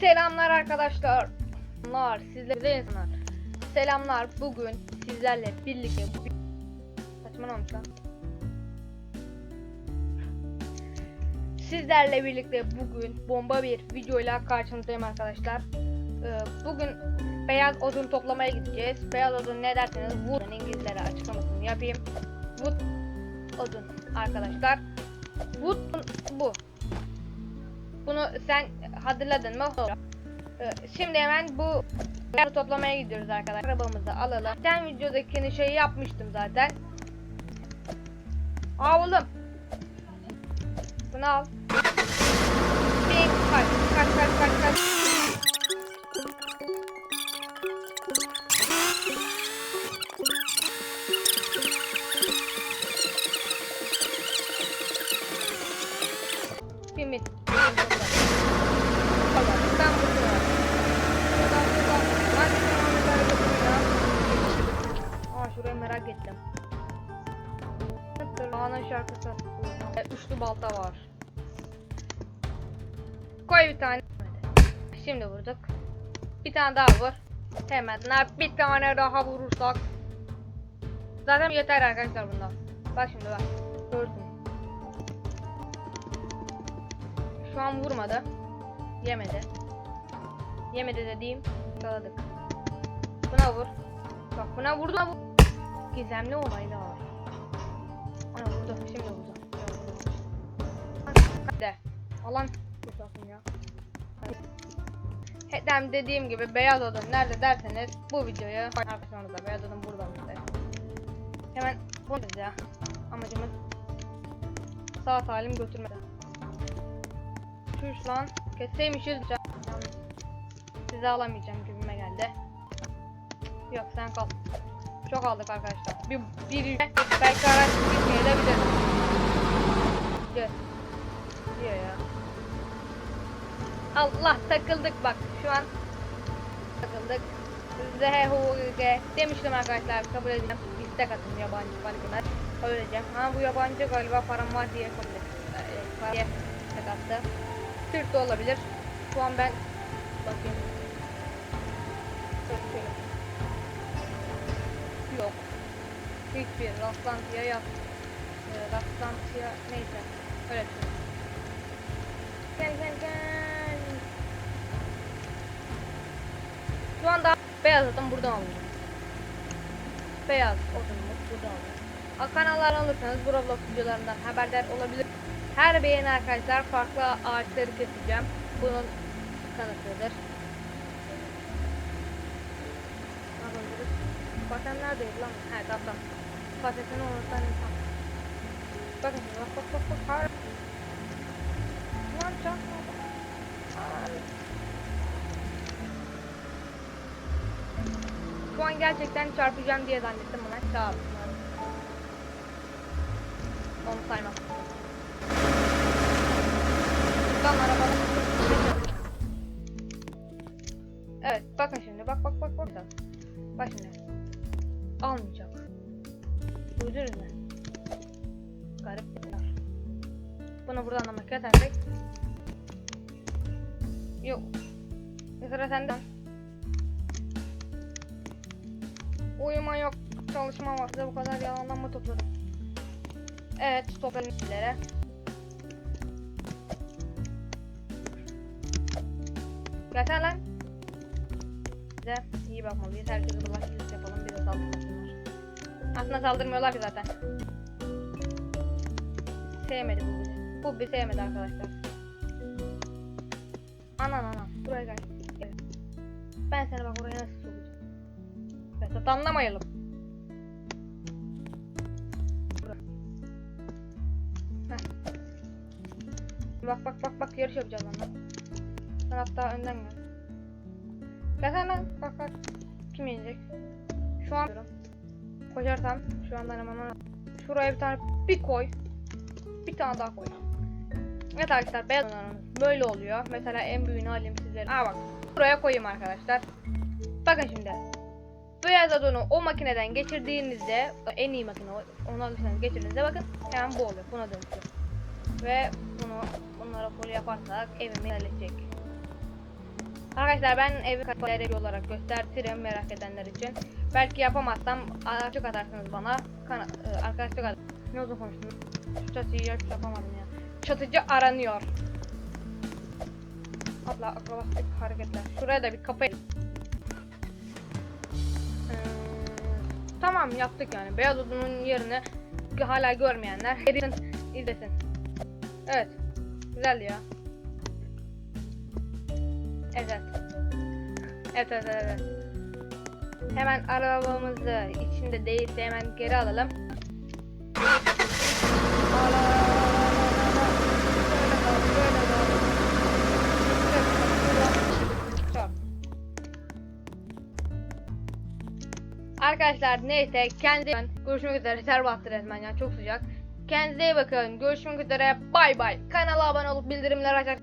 Selamlar arkadaşlar. Lar sizlerle insanlar. Selamlar. Bugün sizlerle birlikte saçmalamış lan. Sizlerle birlikte bugün bomba bir videoyla karşınızdayım arkadaşlar. Ee, bugün beyaz odun toplamaya gideceğiz. Beyaz odun ne derseniz wood İngilizlere açıklamasını yapayım. Wood odun arkadaşlar. Wood bu. Bunu sen hatırladın mı? Ee, Şimdi hemen bu yer toplamaya gidiyoruz arkadaşlar. Arabamızı alalım. Sen videodaki şeyi yapmıştım zaten. Aa oğlum. Bunu al. Bir kaç kaç kaç kaç kaç. Ettim. Ana şarkısı. E, Üçlü balta var. Koy bir tane. Şimdi vurduk. Bir tane daha vur. Hemen ne bir tane daha vurursak. Zaten yeter arkadaşlar bundan. Bak şimdi bak. Gördün. Şu an vurmadı. Yemedi. Yemedi dediğim yakaladık. Buna vur. Bak buna vurdu. Gizemli olay da var. Ana vurdu. Şimdi vurdu. Hadi. Alan ya. Hedem dediğim gibi beyaz odun nerede derseniz bu videoyu arkadaşlarınızda beyaz odun burada işte. Hemen bunu ya. Amacımız sağ salim götürmek. Şuş lan. Kesseymişiz. Sizi alamayacağım gibime geldi. Yok sen kal. Çok aldık arkadaşlar. Bir, bir belki araç gitmeyebilir. Gel. Diyor ya. Allah takıldık bak şu an takıldık. ZHUG demiştim arkadaşlar kabul edeceğim. İstek atın yabancı farkına. Kabul edeceğim. Ha bu yabancı galiba param var diye kabul ettim. Diye istek attı. Türk de olabilir. Şu an ben bakayım. Bakıyorum. Yok. Hiçbir rastlantıya yap. Ee, rastlantıya neyse. Öyle şey. Gel gel gel. Şu anda beyaz odun buradan alacağım. Beyaz odunumuz buradan alacağım. A, Kanallar alırsanız bu Roblox videolarından haberdar olabilir. Her beğeni arkadaşlar farklı ağaçları keseceğim. Bunun kanıtıdır. Ne yapabiliriz? Paten neredeydi lan? He tamam. Patenini unuttan insan. Bakın bak bak bak bak. Lan çarpma. Abi. Şu an gerçekten çarpacağım diye zannettim buna. Çarpmadım. Onu saymam. Buradan arabanın Evet bakın şimdi bak bak bak bak. Bak şimdi. Almayacak. Duydunuz mu? Garip bir laf. Bunu buradan da maket edersek. Yok. Sıra sende. Uyuma yok. Çalışma var. Size bu kadar yalandan mı topladım? Evet topladım ilerlere. Gelsene lan. Bize iyi bakmalıyız. Herkese bulaşıcılık yapalım. Bize saldırmasınlar. Aslında saldırmıyorlar ki zaten. Sevmedi bu bizi. Bu bizi sevmedi arkadaşlar. Anan anan. Buraya gel. Gel. Ben seni bak oraya nasıl sokacağım. Fesat anlamayalım. Bak bak bak bak yarış yapacağız onunla. Sen hatta önden gel. Gel hemen bak bak. Kim yenecek? Şu an koşarsam şu hemen ona- şuraya bir tane bir koy. Bir tane daha koy. Evet arkadaşlar beyaz böyle oluyor. Mesela en büyüğünü alayım sizlere. Aa bak buraya koyayım arkadaşlar. Bakın şimdi. Beyaz odunu o makineden geçirdiğinizde en iyi makine onu geçirdiğinizde bakın hemen bu oluyor. Buna dönüşüyor. Ve bunu bunlara full yaparsak evimi halledecek. Arkadaşlar ben evi kapalı olarak gösteririm merak edenler için. Belki yapamazsam açık atarsınız bana. Kana, e, arkadaşlık at. Ne uzun konuştum. Şu yapamadım ya. Çatıcı aranıyor. Atla akrobatik hareketler. Şuraya da bir kapı. Ee, tamam yaptık yani. Beyaz odunun yerini hala görmeyenler edin izlesin. Evet. Güzel ya. Evet. Evet evet evet. Hemen arabamızı içinde değilse hemen geri alalım. Arkadaşlar neyse kendi görüşmek üzere server attı resmen ya çok sıcak. Kendinize iyi bakın. Görüşmek üzere. Bay bay. Kanala abone olup bildirimleri açar.